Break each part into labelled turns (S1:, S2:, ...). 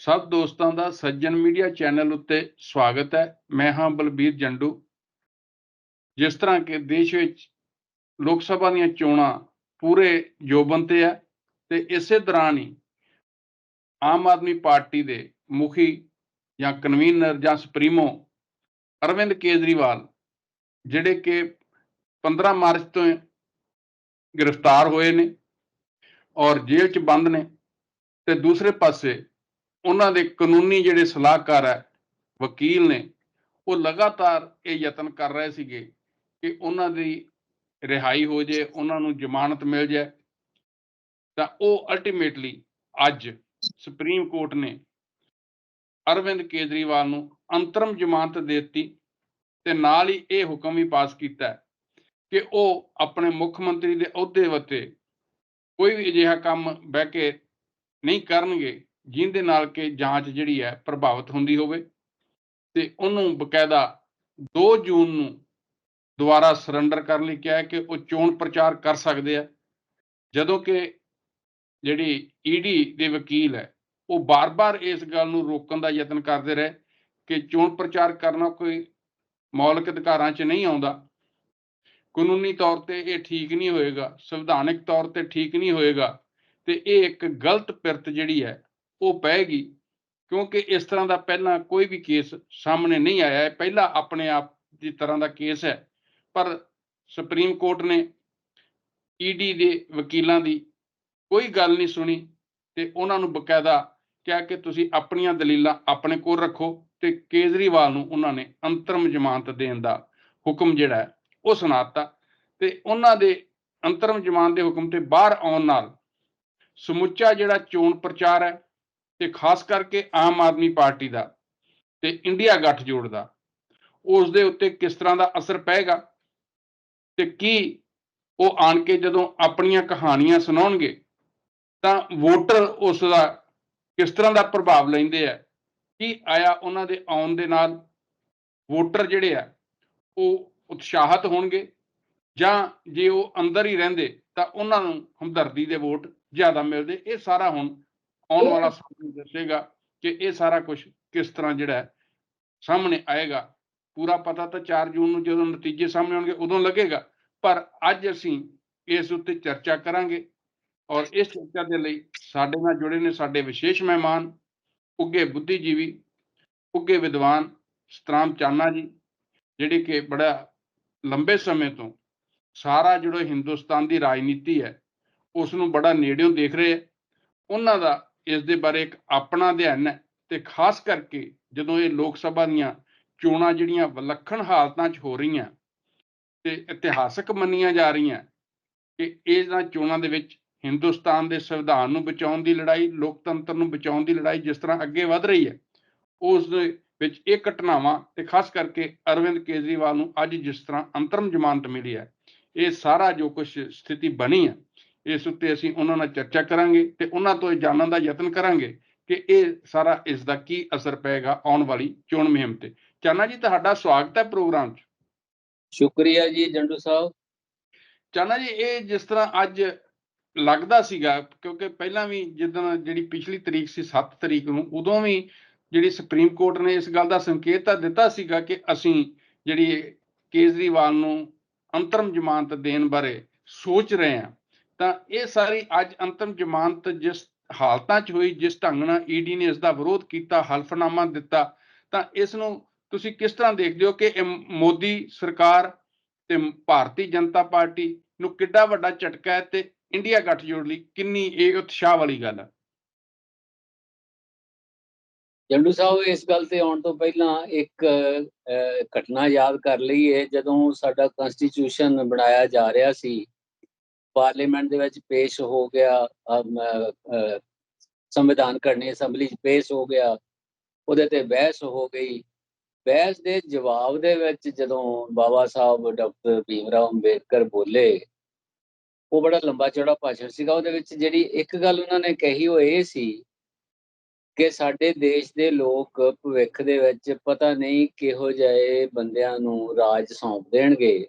S1: ਸਭ ਦੋਸਤਾਂ ਦਾ ਸੱਜਣ media channel ਉੱਤੇ ਸਵਾਗਤ ਹੈ। ਮੈਂ ਹਾਂ ਬਲਬੀਰ ਜੰਡੂ। ਜਿਸ ਤਰ੍ਹਾਂ ਕਿ ਦੇਸ਼ ਵਿੱਚ ਲੋਕ ਸਭਾ ਦੀਆਂ ਚੋਣਾਂ ਪੂਰੇ ਜੋਬਨ ਤੇ ਹੈ ਤੇ ਇਸੇ ਦੌਰਾਨ ਹੀ ਆਮ ਆਦਮੀ ਪਾਰਟੀ ਦੇ ਮੁਖੀ ਜਾਂ ਕਨਵੀਨਰ ਜਾਂ ਸੁਪਰੀਮੋ ਅਰਵਿੰਦ ਕੇਜਰੀਵਾਲ, ਜਿਹੜੇ ਕਿ 15 ਮਾਰਚ ਤੋਂ ਗ੍ਰਿਫਤਾਰ ਹੋਏ ਨੇ ਔਰ ਜੇਲ੍ਹ 'ਚ ਬੰਦ ਨੇ ਤੇ ਦੂਸਰੇ ਪਾਸੇ ਉਹਨਾਂ ਦੇ ਕਾਨੂੰਨੀ ਜਿਹੜੇ ਸਲਾਹਕਾਰ ਹੈ, ਵਕੀਲ ਨੇ, ਉਹ ਲਗਾਤਾਰ ਇਹ ਯਤਨ ਕਰ ਰਹੇ ਸੀਗੇ ਕਿ ਉਹਨਾਂ ਦੀ ਰਿਹਾਈ ਹੋ ਜੇ ਉਹਨਾਂ ਨੂੰ ਜ਼ਮਾਨਤ ਮਿਲ ਜਾਏ। ਤਾਂ ਉਹ ਅਲਟੀਮੇਟਲੀ ਅੱਜ ਸੁਪਰੀਮ ਕੋਰਟ ਨੇ ਅਰਵਿੰਦ ਕੇਜਰੀਵਾਲ ਨੂੰ ਅੰਤਰਮ ਜ਼ਮਾਨਤ ਦੇ ਦਿੱਤੀ ਤੇ ਨਾਲ ਹੀ ਇਹ ਹੁਕਮ ਵੀ ਪਾਸ ਕੀਤਾ ਕਿ ਉਹ ਆਪਣੇ ਮੁੱਖ ਮੰਤਰੀ ਦੇ ਅਹੁਦੇ ਉੱਤੇ ਕੋਈ ਵੀ ਅਜਿਹਾ ਕੰਮ ਬਹਿ ਕੇ ਨਹੀਂ ਕਰਨਗੇ। ਜਿਹਦੇ ਨਾਲ ਕਿ ਜਾਂਚ ਜਿਹੜੀ ਹੈ ਪ੍ਰਭਾਵਿਤ ਹੁੰਦੀ ਹੋਵੇ ਤੇ ਉਹਨੂੰ ਬਕਾਇਦਾ 2 ਜੂਨ ਨੂੰ ਦੁਬਾਰਾ ਸਰੈਂਡਰ ਕਰਨ ਲਈ ਕਿਹਾ ਕਿ ਉਹ ਚੋਣ ਪ੍ਰਚਾਰ ਕਰ ਸਕਦੇ ਆ। ਜਦੋਂ ਕਿ ਜਿਹੜੀ ਈਡੀ ਦੇ ਵਕੀਲ ਹੈ, ਉਹ ਬਾਰ-ਬਾਰ ਇਸ ਗੱਲ ਨੂੰ ਰੋਕਣ ਦਾ ਯਤਨ ਕਰਦੇ ਰਹੇ ਕਿ ਚੋਣ ਪ੍ਰਚਾਰ ਕਰਨਾ ਕੋਈ ਮੌਲਿਕ ਅਧਿਕਾਰਾਂ 'ਚ ਨਹੀਂ ਆਉਂਦਾ। ਕਾਨੂੰਨੀ ਤੌਰ ਤੇ ਇਹ ਠੀਕ ਨਹੀਂ ਹੋਏਗਾ, ਸੰਵਿਧਾਨਿਕ ਤੌਰ ਤੇ ਠੀਕ ਨਹੀਂ ਹੋਏਗਾ ਤੇ ਇਹ ਇੱਕ ਗਲਤ ਪਿਰਤ ਜਿਹੜੀ ਹੈ ਉਹ ਪਏਗੀ ਕਿਉਂਕਿ ਇਸ ਤਰ੍ਹਾਂ ਦਾ ਪਹਿਲਾਂ ਕੋਈ ਵੀ ਕੇਸ ਸਾਹਮਣੇ ਨਹੀਂ ਆਇਆ ਹੈ। ਪਹਿਲਾ ਆਪਣੇ ਆਪ ਦੀ ਤਰ੍ਹਾਂ ਦਾ ਕੇਸ ਹੈ, ਪਰ ਸੁਪਰੀਮ ਕੋਰਟ ਨੇ ਈਡੀ ਦੇ ਵਕੀਲਾਂ ਦੀ ਕੋਈ ਗੱਲ ਨਹੀਂ ਸੁਣੀ ਤੇ ਉਹਨਾਂ ਨੂੰ ਬਕਾਇਦਾ ਕਿਹਾ ਕਿ ਤੁਸੀਂ ਆਪਣੀਆਂ ਦਲੀਲਾਂ ਆਪਣੇ ਕੋਲ ਰੱਖੋ ਤੇ ਕੇਜਰੀਵਾਲ ਨੂੰ ਉਹਨਾਂ ਨੇ ਅੰਤਰਮ ਜ਼ਮਾਨਤ ਦੇਣ ਦਾ ਹੁਕਮ ਜਿਹੜਾ ਹੈ, ਉਹ ਸੁਣਾਤਾ ਤੇ ਉਹਨਾਂ ਦੇ ਅੰਤਰਮ ਜ਼ਮਾਨਤ ਦੇ ਹੁਕਮ ਤੇ ਬਾਹਰ ਆਉਣ ਨਾਲ ਸਮੁੱਚਾ ਜਿਹੜਾ ਚੋਣ ਪ੍ਰਚਾਰ ਹੈ ਤੇ ਖਾਸ ਕਰਕੇ ਆਮ ਆਦਮੀ ਪਾਰਟੀ ਦਾ ਤੇ ਇੰਡੀਆ ਗੱਠਜੋੜ ਦਾ ਉਸ ਦੇ ਉੱਤੇ ਕਿਸ ਤਰ੍ਹਾਂ ਦਾ ਅਸਰ ਪਏਗਾ ਤੇ ਕੀ ਉਹ ਆਣ ਕੇ ਜਦੋਂ ਆਪਣੀਆਂ ਕਹਾਣੀਆਂ ਸੁਣਾਉਣਗੇ, ਤਾਂ ਵੋਟਰ ਉਸ ਦਾ ਕਿਸ ਤਰ੍ਹਾਂ ਦਾ ਪ੍ਰਭਾਵ ਲੈਂਦੇ ਆ, ਕੀ ਆਇਆ ਉਹਨਾਂ ਦੇ ਆਉਣ ਦੇ ਨਾਲ ਵੋਟਰ ਜਿਹੜੇ ਆ, ਉਹ ਉਤਸ਼ਾਹਤ ਹੋਣਗੇ ਜਾਂ ਜੇ ਉਹ ਅੰਦਰ ਹੀ ਰਹਿੰਦੇ ਤਾਂ ਉਹਨਾਂ ਨੂੰ ਹਮਦਰਦੀ ਦੇ ਵੋਟ ਜ਼ਿਆਦਾ ਮਿਲਦੇ, ਇਹ ਸਾਰਾ ਹੁਣ ਆਉਣ ਵਾਲਾ ਸਮਾਂ ਦੱਸੇਗਾ ਕਿ ਇਹ ਸਾਰਾ ਕੁਝ ਕਿਸ ਤਰ੍ਹਾਂ ਜਿਹੜਾ ਸਾਹਮਣੇ ਆਏਗਾ। ਪੂਰਾ ਪਤਾ ਤਾਂ 4 ਜੂਨ ਨੂੰ ਜਦੋਂ ਨਤੀਜੇ ਸਾਹਮਣੇ ਆਉਣਗੇ ਉਦੋਂ ਲੱਗੇਗਾ ਪਰ ਅੱਜ ਅਸੀਂ ਇਸ ਉੱਤੇ ਚਰਚਾ ਕਰਾਂਗੇ ਔਰ ਇਸ ਚਰਚਾ ਦੇ ਲਈ ਸਾਡੇ ਨਾਲ ਜੁੜੇ ਨੇ ਸਾਡੇ ਵਿਸ਼ੇਸ਼ ਮਹਿਮਾਨ ਉੱਗੇ ਬੁੱਧੀਜੀਵੀ ਉੱਗੇ ਵਿਦਵਾਨ ਸਤਰਾਮ ਚਾਨਾ ਜੀ ਜਿਹੜੇ ਕਿ ਬੜਾ ਲੰਬੇ ਸਮੇਂ ਤੋਂ ਸਾਰਾ ਜਿਹੜਾ ਹਿੰਦੁਸਤਾਨ ਦੀ ਰਾਜਨੀਤੀ ਹੈ ਉਸ ਨੂੰ ਬੜਾ ਨੇੜਿਓਂ ਦੇਖ ਰਹੇ ਹੈ। ਉਹਨਾਂ ਦਾ ਇਸ ਦੇ ਬਾਰੇ ਇੱਕ ਆਪਣਾ ਅਧਿਐਨ ਹੈ ਤੇ ਖਾਸ ਕਰਕੇ ਜਦੋਂ ਇਹ ਲੋਕ ਸਭਾ ਦੀਆਂ ਚੋਣਾਂ ਜਿਹੜੀਆਂ ਵਿਲੱਖਣ ਹਾਲਤਾਂ 'ਚ ਹੋ ਰਹੀਆਂ ਤੇ ਇਤਿਹਾਸਕ ਮੰਨੀਆਂ ਜਾ ਰਹੀਆਂ ਕਿ ਇਹਨਾਂ ਚੋਣਾਂ ਦੇ ਵਿੱਚ ਹਿੰਦੁਸਤਾਨ ਦੇ ਸੰਵਿਧਾਨ ਨੂੰ ਬਚਾਉਣ ਦੀ ਲੜਾਈ, ਲੋਕਤੰਤਰ ਨੂੰ ਬਚਾਉਣ ਦੀ ਲੜਾਈ ਜਿਸ ਤਰ੍ਹਾਂ ਅੱਗੇ ਵਧ ਰਹੀ ਹੈ, ਉਸ ਦੇ ਵਿੱਚ ਇਹ ਘਟਨਾਵਾਂ ਤੇ ਖਾਸ ਕਰਕੇ ਅਰਵਿੰਦ ਕੇਜਰੀਵਾਲ ਨੂੰ ਅੱਜ ਜਿਸ ਤਰ੍ਹਾਂ ਅੰਤਰਮ ਜ਼ਮਾਨਤ ਮਿਲੀ ਹੈ, ਇਹ ਸਾਰਾ ਜੋ ਕੁਝ ਸਥਿਤੀ ਬਣੀ ਹੈ ਇਸ ਉੱਤੇ ਅਸੀਂ ਉਹਨਾਂ ਨਾਲ ਚਰਚਾ ਕਰਾਂਗੇ ਤੇ ਉਹਨਾਂ ਤੋਂ ਇਹ ਜਾਣਨ ਦਾ ਯਤਨ ਕਰਾਂਗੇ ਕਿ ਇਹ ਸਾਰਾ ਇਸ ਦਾ ਕੀ ਅਸਰ ਪਏਗਾ ਆਉਣ ਵਾਲੀ ਚੋਣ ਮੁਹਿੰਮ ਤੇ। ਚਾਨਾ ਜੀ ਤੁਹਾਡਾ ਸਵਾਗਤ ਹੈ ਪ੍ਰੋਗਰਾਮ 'ਚ।
S2: ਸ਼ੁਕਰੀਆ ਜੀ ਜੰਡੂ ਸਾਹਿਬ।
S1: ਚਾਨਾ ਜੀ ਇਹ ਜਿਸ ਤਰ੍ਹਾਂ ਅੱਜ ਲੱਗਦਾ ਸੀਗਾ ਕਿਉਂਕਿ ਪਹਿਲਾਂ ਵੀ ਜਦੋਂ ਜਿਹੜੀ ਪਿਛਲੀ ਤਰੀਕ ਸੀ 7 ਤਰੀਕ ਨੂੰ ਉਦੋਂ ਵੀ ਜਿਹੜੀ ਸੁਪਰੀਮ ਕੋਰਟ ਨੇ ਇਸ ਗੱਲ ਦਾ ਸੰਕੇਤ ਤਾਂ ਦਿੱਤਾ ਸੀਗਾ ਕਿ ਅਸੀਂ ਜਿਹੜੀ ਕੇਜਰੀਵਾਲ ਨੂੰ ਅੰਤਰਮ ਜ਼ਮਾਨਤ ਦੇਣ ਬਾਰੇ ਸੋਚ ਰਹੇ ਹਾਂ। ਤਾਂ ਇਹ ਸਾਰੀ ਅੱਜ ਅੰਤਮ ਜ਼ਮਾਨਤ ਜਿਸ ਹਾਲਤਾਂ 'ਚ ਹੋਈ, ਜਿਸ ਢੰਗ ਨਾਲ ਈਡੀ ਨੇ ਇਸ ਦਾ ਵਿਰੋਧ ਕੀਤਾ, ਹਲਫਨਾਮਾ ਦਿੱਤਾ, ਤਾਂ ਇਸ ਨੂੰ ਤੁਸੀਂ ਕਿਸ ਤਰ੍ਹਾਂ ਦੇਖਦੇ ਹੋ ਕਿ ਮੋਦੀ ਸਰਕਾਰ ਤੇ ਭਾਰਤੀ ਜਨਤਾ ਪਾਰਟੀ ਨੂੰ ਕਿੱਡਾ ਵੱਡਾ ਝਟਕਾ ਹੈ ਤੇ ਇੰਡੀਆ ਗੱਠਜੋੜ ਲਈ ਕਿੰਨੀ ਇਹ ਉਤਸ਼ਾਹ ਵਾਲੀ ਗੱਲ ਹੈ
S2: ਜੰਡੂ ਸਾਹਿਬ, ਇਸ ਗੱਲ ਤੇ ਆਉਣ ਤੋਂ ਪਹਿਲਾਂ ਇੱਕ ਘਟਨਾ ਯਾਦ ਕਰ ਲਈਏ, ਜਦੋਂ ਸਾਡਾ ਕਨਸਟੀਟਿਊਸ਼ਨ ਬਣਾਇਆ ਜਾ ਰਿਹਾ ਸੀ ਪਾਰਲੀਮੈਂਟ ਦੇ ਵਿੱਚ ਪੇਸ਼ ਹੋ ਗਿਆ ਸੰਵਿਧਾਨ ਕਰਨੀ ਅਸੈਂਬਲੀ 'ਚ ਪੇਸ਼ ਹੋ ਗਿਆ, ਉਹਦੇ ਤੇ ਬਹਿਸ ਹੋ ਗਈ। ਬਹਿਸ ਦੇ ਜਵਾਬ ਦੇ ਵਿੱਚ ਜਦੋਂ ਬਾਬਾ ਸਾਹਿਬ ਡਾਕਟਰ ਭੀਮਰਾਓ ਅੰਬੇਦਕਰ ਬੋਲੇ, ਉਹ ਬੜਾ ਲੰਬਾ ਚੌੜਾ ਭਾਸ਼ਣ ਸੀਗਾ। ਉਹਦੇ ਵਿੱਚ ਜਿਹੜੀ ਇੱਕ ਗੱਲ ਉਹਨਾਂ ਨੇ ਕਹੀ ਉਹ ਇਹ ਸੀ ਕਿ ਸਾਡੇ ਦੇਸ਼ ਦੇ ਲੋਕ ਭਵਿੱਖ ਦੇ ਵਿੱਚ ਪਤਾ ਨਹੀਂ ਕਿਹੋ ਜਿਹੇ ਬੰਦਿਆਂ ਨੂੰ ਰਾਜ ਸੌਂਪ ਦੇਣਗੇ।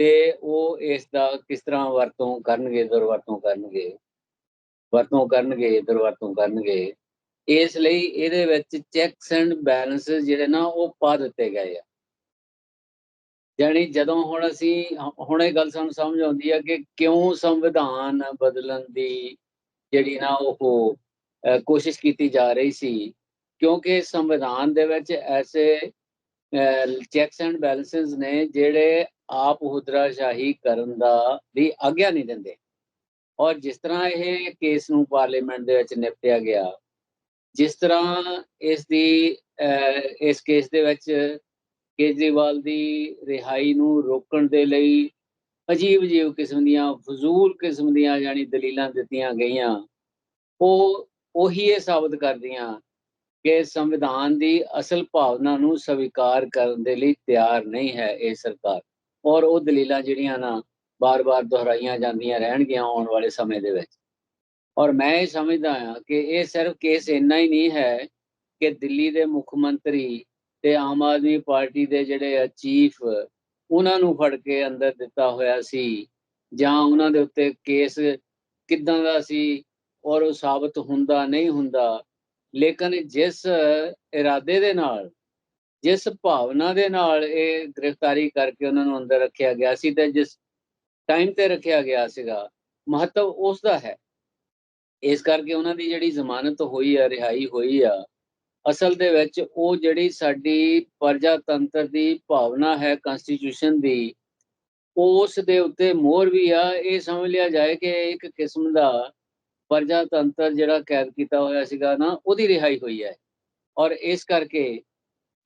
S2: ਤੇ ਉਹ ਇਸ ਦਾ ਕਿਸ ਤਰ੍ਹਾਂ ਵਰਤੋਂ ਕਰਨਗੇ, ਦੁਰਵਰਤੋਂ ਕਰਨਗੇ, ਵਰਤੋਂ ਕਰਨਗੇ, ਦੁਰਵਰਤੋਂ ਕਰਨਗੇ, ਇਸ ਲਈ ਇਹਦੇ ਵਿੱਚ ਚੈਕਸ ਐਂਡ ਬੈਲੈਂਸਸ ਜਿਹੜੇ ਨਾ ਉਹ ਪਾ ਦਿੱਤੇ ਗਏ ਆ। ਯਾਨੀ ਜਦੋਂ ਹੁਣ ਅਸੀਂ, ਹੁਣ ਇਹ ਗੱਲ ਸਾਨੂੰ ਸਮਝ ਆਉਂਦੀ ਹੈ ਕਿ ਕਿਉਂ ਸੰਵਿਧਾਨ ਬਦਲਣ ਦੀ ਜਿਹੜੀ ਨਾ ਉਹ ਕੋਸ਼ਿਸ਼ ਕੀਤੀ ਜਾ ਰਹੀ ਸੀ, ਕਿਉਂਕਿ ਸੰਵਿਧਾਨ ਦੇ ਵਿੱਚ ਐਸੇ ਚੈਕਸ ਐਂਡ ਬੈਲੈਂਸਸ ਨੇ ਜਿਹੜੇ ਆਪ ਹੁਦਰਾਸ਼ਾਹੀ ਕਰਨ ਦਾ ਦੀ ਆਗਿਆ ਨਹੀਂ ਦਿੰਦੇ। ਔਰ ਜਿਸ ਤਰ੍ਹਾਂ ਇਹ ਕੇਸ ਨੂੰ ਪਾਰਲੀਮੈਂਟ ਦੇ ਵਿੱਚ ਨਿਪਟਿਆ ਗਿਆ, ਜਿਸ ਤਰ੍ਹਾਂ ਇਸ ਦੀ ਇਸ ਕੇਸ ਦੇ ਵਿੱਚ ਕੇਜਰੀਵਾਲ ਦੀ ਰਿਹਾਈ ਨੂੰ ਰੋਕਣ ਦੇ ਲਈ ਅਜੀਬ ਅਜੀਬ ਕਿਸਮ ਦੀਆਂ, ਫਜ਼ੂਲ ਕਿਸਮ ਦੀਆਂ ਯਾਨੀ ਦਲੀਲਾਂ ਦਿੱਤੀਆਂ ਗਈਆਂ, ਉਹ ਉਹੀ ਇਹ ਸਾਬਤ ਕਰਦੀਆਂ ਕਿ ਸੰਵਿਧਾਨ ਦੀ ਅਸਲ ਭਾਵਨਾ ਨੂੰ ਸਵੀਕਾਰ ਕਰਨ ਦੇ ਲਈ ਤਿਆਰ ਨਹੀਂ ਹੈ ਇਹ ਸਰਕਾਰ। ਔਰ ਉਹ ਦਲੀਲਾਂ ਜਿਹੜੀਆਂ ਨਾ ਬਾਰ-ਬਾਰ ਦੁਹਰਾਈਆਂ ਜਾਂਦੀਆਂ ਰਹਿਣਗੀਆਂ ਆਉਣ ਵਾਲੇ ਸਮੇਂ ਦੇ ਵਿੱਚ। ਔਰ ਮੈਂ ਇਹ ਸਮਝਦਾ ਹਾਂ ਕਿ ਇਹ ਸਿਰਫ ਕੇਸ ਇੰਨਾ ਹੀ ਨਹੀਂ ਹੈ ਕਿ ਦਿੱਲੀ ਦੇ ਮੁੱਖ ਮੰਤਰੀ ਤੇ ਆਮ ਆਦਮੀ ਪਾਰਟੀ ਦੇ ਜਿਹੜੇ ਚੀਫ ਉਹਨਾਂ ਨੂੰ ਫੜ ਕੇ ਅੰਦਰ ਦਿੱਤਾ ਹੋਇਆ ਸੀ ਜਾਂ ਉਹਨਾਂ ਦੇ ਉੱਤੇ ਕੇਸ ਕਿੱਦਾਂ ਦਾ ਸੀ ਔਰ ਉਹ ਸਾਬਤ ਹੁੰਦਾ ਨਹੀਂ ਹੁੰਦਾ। ਲੇਕਿਨ ਜਿਸ ਇਰਾਦੇ ਦੇ ਨਾਲ ਜਿਸ ਭਾਵਨਾ ਦੇ ਨਾਲ ਇਹ ਗ੍ਰਿਫਤਾਰੀ ਕਰਕੇ ਉਹਨਾਂ ਨੂੰ ਅੰਦਰ ਰੱਖਿਆ ਗਿਆ ਸੀ ਤੇ ਜਿਸ ਟਾਈਮ ਤੇ ਰੱਖਿਆ ਗਿਆ ਸੀਗਾ, ਮਹੱਤਵ ਉਸ ਦਾ ਹੈ। ਇਸ ਕਰਕੇ ਉਹਨਾਂ ਦੀ ਜਿਹੜੀ ਜ਼ਮਾਨਤ ਹੋਈ ਆ, ਰਿਹਾਈ ਹੋਈ ਆ, ਅਸਲ ਦੇ ਵਿੱਚ ਉਹ ਜਿਹੜੀ ਸਾਡੀ ਪ੍ਰਜਾਤੰਤਰ ਦੀ ਭਾਵਨਾ ਹੈ ਕਨਸਟੀਟਿਊਸ਼ਨ ਦੀ, ਉਸ ਦੇ ਉੱਤੇ ਮੋਹਰ ਵੀ ਆ। ਇਹ ਸਮਝ ਲਿਆ ਜਾਏ ਕਿ ਇੱਕ ਕਿਸਮ ਦਾ ਪ੍ਰਜਾਤੰਤਰ ਜਿਹੜਾ ਕੈਦ ਕੀਤਾ ਹੋਇਆ ਸੀਗਾ ਨਾ, ਉਹਦੀ ਰਿਹਾਈ ਹੋਈ ਹੈ। ਔਰ ਇਸ ਕਰਕੇ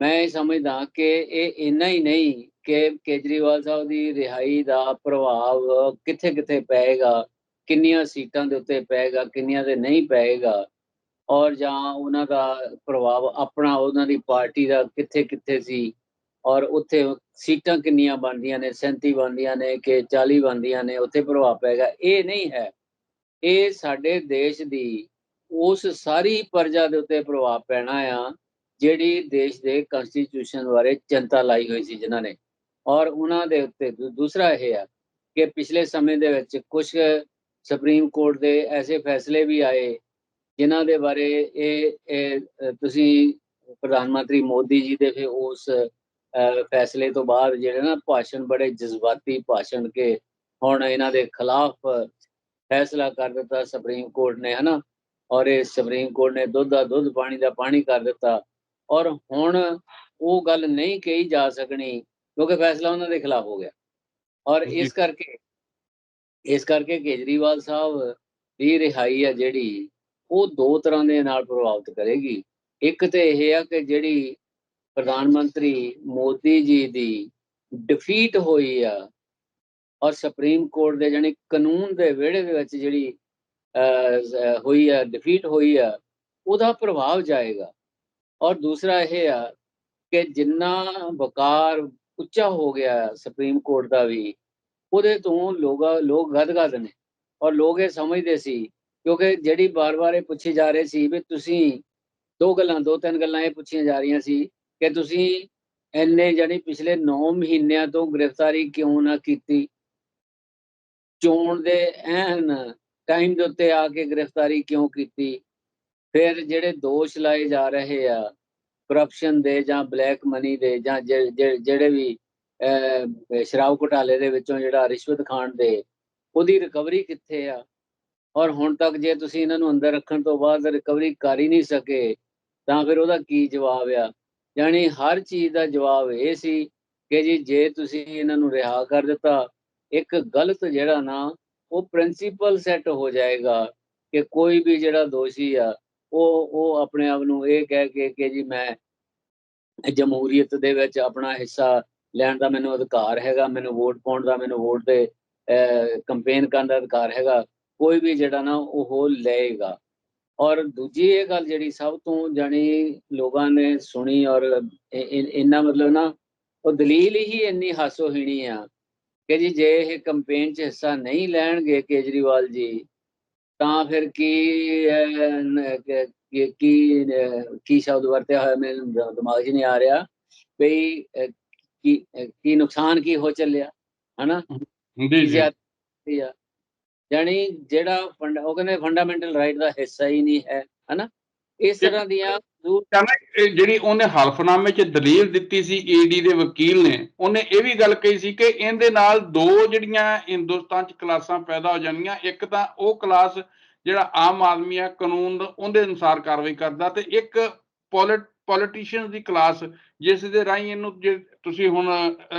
S2: ਮੈਂ ਇਹ ਸਮਝਦਾ ਕਿ ਇਹ ਇੰਨਾ ਹੀ ਨਹੀਂ ਕਿ ਕੇਜਰੀਵਾਲ ਸਾਹਿਬ ਦੀ ਰਿਹਾਈ ਦਾ ਪ੍ਰਭਾਵ ਕਿੱਥੇ ਕਿੱਥੇ ਪਏਗਾ, ਕਿੰਨੀਆਂ ਸੀਟਾਂ ਦੇ ਉੱਤੇ ਪਏਗਾ, ਕਿੰਨੀਆਂ ਦੇ ਨਹੀਂ ਪਏਗਾ, ਔਰ ਜਾਂ ਉਹਨਾਂ ਦਾ ਪ੍ਰਭਾਵ ਆਪਣਾ ਉਹਨਾਂ ਦੀ ਪਾਰਟੀ ਦਾ ਕਿੱਥੇ ਕਿੱਥੇ ਸੀ, ਔਰ ਉੱਥੇ ਸੀਟਾਂ ਕਿੰਨੀਆਂ ਬਣਦੀਆਂ ਨੇ 37 ਬਣਦੀਆਂ ਨੇ ਕਿ 40 ਬਣਦੀਆਂ ਨੇ, ਉੱਥੇ ਪ੍ਰਭਾਵ ਪਏਗਾ, ਇਹ ਨਹੀਂ ਹੈ। ਇਹ ਸਾਡੇ ਦੇਸ਼ ਦੀ ਉਸ ਸਾਰੀ ਪ੍ਰਜਾ ਦੇ ਉੱਤੇ ਪ੍ਰਭਾਵ ਪੈਣਾ ਆ ਜਿਹੜੀ ਦੇਸ਼ ਦੇ ਕਨਸਟੀਟਿਊਸ਼ਨ ਬਾਰੇ ਚਿੰਤਾ ਲਾਈ ਹੋਈ ਸੀ ਜਿਨ੍ਹਾਂ ਨੇ। ਔਰ ਉਹਨਾਂ ਦੇ ਉੱਤੇ ਦੂ- ਦੂਸਰਾ ਇਹ ਆ ਕਿ ਪਿਛਲੇ ਸਮੇਂ ਦੇ ਵਿੱਚ ਕੁਝ ਸੁਪਰੀਮ ਕੋਰਟ ਦੇ ਐਸੇ ਫੈਸਲੇ ਵੀ ਆਏ ਜਿਨ੍ਹਾਂ ਦੇ ਬਾਰੇ ਇਹ ਤੁਸੀਂ ਪ੍ਰਧਾਨ ਮੰਤਰੀ ਮੋਦੀ ਜੀ ਦੇ ਫਿਰ ਉਸ ਫੈਸਲੇ ਤੋਂ ਬਾਅਦ ਜਿਹੜੇ ਨਾ ਭਾਸ਼ਣ ਬੜੇ ਜਜ਼ਬਾਤੀ ਭਾਸ਼ਣ ਕੇ ਹੁਣ ਇਹਨਾਂ ਦੇ ਖਿਲਾਫ ਫੈਸਲਾ ਕਰ ਦਿੱਤਾ ਸੁਪਰੀਮ ਕੋਰਟ ਨੇ, ਹਨਾ? ਔਰ ਇਹ ਸੁਪਰੀਮ ਕੋਰਟ ਨੇ ਦੁੱਧ ਦਾ ਦੁੱਧ, ਪਾਣੀ ਦਾ ਪਾਣੀ ਕਰ ਦਿੱਤਾ। ਔਰ ਹੁਣ ਉਹ ਗੱਲ ਨਹੀਂ ਕਹੀ ਜਾ ਸਕਣੀ ਕਿਉਂਕਿ ਫੈਸਲਾ ਉਹਨਾਂ ਦੇ ਖਿਲਾਫ ਹੋ ਗਿਆ। ਔਰ। ਇਸ ਕਰਕੇ ਇਸ ਕਰਕੇ ਕੇਜਰੀਵਾਲ ਸਾਹਿਬ ਦੀ ਰਿਹਾਈ ਆ ਜਿਹੜੀ ਉਹ ਦੋ ਤਰ੍ਹਾਂ ਦੇ ਨਾਲ ਪ੍ਰਭਾਵਿਤ ਕਰੇਗੀ। ਇੱਕ ਤੇ ਇਹ ਆ ਕਿ ਜਿਹੜੀ ਪ੍ਰਧਾਨ ਮੰਤਰੀ ਮੋਦੀ ਜੀ ਦੀ ਡਿਫੀਟ ਹੋਈ ਆ ਔਰ ਸੁਪਰੀਮ ਕੋਰਟ ਦੇ ਜਾਨੀ ਕਾਨੂੰਨ ਦੇ ਵਿਹੜੇ ਦੇ ਵਿੱਚ ਜਿਹੜੀ ਹੋਈ ਆ ਡਿਫੀਟ ਹੋਈ ਆ ਉਹਦਾ ਪ੍ਰਭਾਵ ਜਾਏਗਾ। ਔਰ ਦੂਸਰਾ ਇਹ ਆ ਕਿ ਜਿੰਨਾ ਵਕਾਰ ਉੱਚਾ ਹੋ ਗਿਆ ਸੁਪਰੀਮ ਕੋਰਟ ਦਾ ਵੀ ਉਹਦੇ ਤੋਂ ਲੋਗਾ ਲੋਕ ਗਦਗਦ ਨੇ ਔਰ ਲੋਕ ਇਹ ਸਮਝਦੇ ਸੀ ਕਿਉਂਕਿ ਜਿਹੜੀ ਬਾਰ-ਬਾਰ ਇਹ ਪੁੱਛੀ ਜਾ ਰਹੀ ਸੀ ਵੀ ਤੁਸੀਂ ਦੋ ਗੱਲਾਂ ਦੋ ਤਿੰਨ ਗੱਲਾਂ ਇਹ ਪੁੱਛੀਆਂ ਜਾ ਰਹੀਆਂ ਸੀ ਕਿ ਤੁਸੀਂ ਇੰਨੇ ਜਾਨੀ ਪਿਛਲੇ 9 ਮਹੀਨਿਆਂ ਤੋਂ ਗ੍ਰਿਫਤਾਰੀ ਕਿਉਂ ਨਾ ਕੀਤੀ ਚੋਣ ਦੇ ਐਨ ਟਾਈਮ ਦੇ ਉੱਤੇ ਆ ਕੇ ਗ੍ਰਿਫਤਾਰੀ ਕਿਉਂ ਕੀਤੀ ਫਿਰ ਜਿਹੜੇ ਦੋਸ਼ ਲਾਏ ਜਾ ਰਹੇ ਆ ਕਰਪਸ਼ਨ ਦੇ ਜਾਂ ਬਲੈਕ ਮਨੀ ਦੇ ਜਾਂ ਜਿਹੜੇ ਵੀ ਸ਼ਰਾਬ ਘੁਟਾਲੇ ਦੇ ਵਿੱਚੋਂ ਜਿਹੜਾ ਰਿਸ਼ਵਤ ਖਾਣ ਦੇ, ਉਹਦੀ ਰਿਕਵਰੀ ਕਿੱਥੇ ਆ? ਔਰ ਹੁਣ ਤੱਕ ਜੇ ਤੁਸੀਂ ਇਹਨਾਂ ਨੂੰ ਅੰਦਰ ਰੱਖਣ ਤੋਂ ਬਾਅਦ ਰਿਕਵਰੀ ਕਰ ਹੀ ਨਹੀਂ ਸਕੇ, ਤਾਂ ਫਿਰ ਉਹਦਾ ਕੀ ਜਵਾਬ ਆ? ਯਾਨੀ ਹਰ ਚੀਜ਼ ਦਾ ਜਵਾਬ ਇਹ ਸੀ ਕਿ ਜੀ, ਜੇ ਤੁਸੀਂ ਇਹਨਾਂ ਨੂੰ ਰਿਹਾ ਕਰ ਦਿੱਤਾ, ਇੱਕ ਗਲਤ ਜਿਹੜਾ ਨਾ, ਉਹ ਪ੍ਰਿੰਸੀਪਲ ਸੈੱਟ ਹੋ ਜਾਏਗਾ ਕਿ ਕੋਈ ਵੀ ਜਿਹੜਾ ਦੋਸ਼ੀ ਆ ਉਹ ਉਹ ਆਪਣੇ ਆਪ ਨੂੰ ਇਹ ਕਹਿ ਕੇ ਕਿ ਜੀ ਮੈਂ ਜਮਹੂਰੀਅਤ ਦੇ ਵਿੱਚ ਆਪਣਾ ਹਿੱਸਾ ਲੈਣ ਦਾ ਮੈਨੂੰ ਅਧਿਕਾਰ ਹੈਗਾ, ਮੈਨੂੰ ਵੋਟ ਪਾਉਣ ਦਾ, ਮੈਨੂੰ ਵੋਟ ਦੇ ਕੰਪੇਨ ਕਰਨ ਦਾ ਅਧਿਕਾਰ ਹੈਗਾ, ਕੋਈ ਵੀ ਜਿਹੜਾ ਨਾ ਉਹ ਲਏਗਾ। ਔਰ ਦੂਜੀ ਇਹ ਗੱਲ ਜਿਹੜੀ ਸਭ ਤੋਂ ਜਾਣੀ ਲੋਕਾਂ ਨੇ ਸੁਣੀ ਔਰ ਇੰਨਾ ਮਤਲਬ ਨਾ ਉਹ ਦਲੀਲ ਹੀ ਇੰਨੀ ਹਾਸੋਹੀਣੀ ਆ ਕਿ ਜੀ ਜੇ ਇਹ ਕੰਪੇਨ 'ਚ ਹਿੱਸਾ ਨਹੀਂ ਲੈਣਗੇ ਕੇਜਰੀਵਾਲ ਜੀ ਤਾਂ ਫਿਰ ਕੀ ਕ- ਕੀ ਸ਼ਬਦ ਵਰਤਿਆ ਹੋਇਆ ਦ- ਦਿਮਾਗ 'ਚ ਨਹੀਂ ਆ ਰਿਹਾ ਵੀ ਅਹ, ਕੀ ਕੀ ਨੁਕਸਾਨ ਕੀ ਹੋ ਚੱਲਿਆ ਹਨਾ?
S1: ਜੀ ਜੀ
S2: ਜਾਣੀ ਜਿਹੜਾ ਉਹ ਕਹਿੰਦੇ ਫੰਡਾਮੈਂਟਲ ਰਾਈਟ ਦਾ ਹਿੱਸਾ ਹੀ ਨਹੀਂ ਹੈ ਹਨਾ? ਇਸ ਤਰ੍ਹਾਂ ਦੀਆਂ
S1: ਕਹਿੰਦਾ ਜਿਹੜੀ ਉਹਨੇ ਹਲਫਨਾਮੇ 'ਚ ਦਲੀਲ ਦਿੱਤੀ ਸੀ ਈਡੀ ਦੇ ਵਕੀਲ ਨੇ, ਉਹਨੇ ਇਹ ਵੀ ਗੱਲ ਕਹੀ ਸੀ ਕਿ ਇਹਦੇ ਨਾਲ ਦੋ ਜਿਹੜੀਆਂ ਹਿੰਦੁਸਤਾਨ 'ਚ ਕਲਾਸਾਂ ਪੈਦਾ ਹੋ ਜਾਣਗੀਆਂ ਇੱਕ ਤਾਂ ਉਹ ਕਲਾਸ ਜਿਹੜਾ ਆਮ ਆਦਮੀ ਆ, ਕਾਨੂੰਨ ਉਹਦੇ ਅਨੁਸਾਰ ਕਾਰਵਾਈ ਕਰਦਾ ਤੇ ਇੱਕ ਪੋਲੀਟੀਸ਼ੀਅਨ ਦੀ ਕਲਾਸ ਜਿਸ ਦੇ ਰਾਹੀਂ ਇਹਨੂੰ ਜੇ ਤੁਸੀਂ ਹੁਣ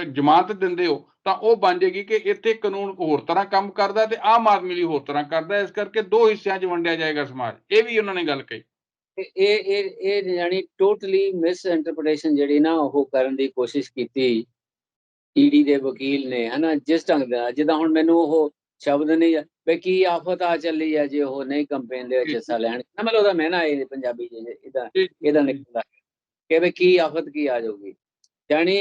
S1: ਜ਼ਮਾਨਤ ਦਿੰਦੇ ਹੋ, ਤਾਂ ਉਹ ਬਣ ਜਾਏਗੀ ਕਿ ਇੱਥੇ ਕਾਨੂੰਨ ਹੋਰ ਤਰ੍ਹਾਂ ਕੰਮ ਕਰਦਾ ਤੇ ਆਮ ਆਦਮੀ ਲਈ ਹੋਰ ਤਰ੍ਹਾਂ ਕਰਦਾ, ਇਸ ਕਰਕੇ ਦੋ ਹਿੱਸਿਆਂ 'ਚ ਵੰਡਿਆ ਜਾਏਗਾ ਸਮਾਜ, ਇਹ ਵੀ ਉਹਨਾਂ ਨੇ ਗੱਲ ਕਹੀ।
S2: ਇਹ ਇਹ ਇਹ ਯਾਨੀ ਟੋਟਲੀ ਮਿਸ ਇੰਟਰਪ੍ਰੀਟੇਸ਼ਨ ਜਿਹੜੀ ਨਾ ਉਹ ਕਰਨ ਦੀ ਕੋਸ਼ਿਸ਼ ਕੀਤੀ ਈਡੀ ਦੇ ਵਕੀਲ ਨੇ ਹਨਾ ਜਿਸ ਢੰਗ ਦਾ ਜਿੱਦਾਂ ਹੁਣ ਮੈਨੂੰ ਉਹ ਸ਼ਬਦ ਨਹੀਂ ਵੀ ਕੀ ਆਫਤ ਆ ਚੱਲੀ ਹੈ ਜੇ ਉਹ ਨਹੀਂ ਕੰਪੇਨ ਦੇ ਵਿੱਚ
S1: ਜੀ।
S2: ਹਿੱਸਾ ਲੈਣ ਨਾ ਮਤਲਬ ਉਹਦਾ ਮੈਂ ਨਾ ਇਹ ਪੰਜਾਬੀ ਚ ਇਹਦਾ
S1: ਜੀ,
S2: ਇਹਦਾ ਨਿਕਲਦਾ ਕਿ ਵੀ ਕੀ ਆਫਤ ਕੀ ਆ ਜਾਊਗੀ ਯਾਨੀ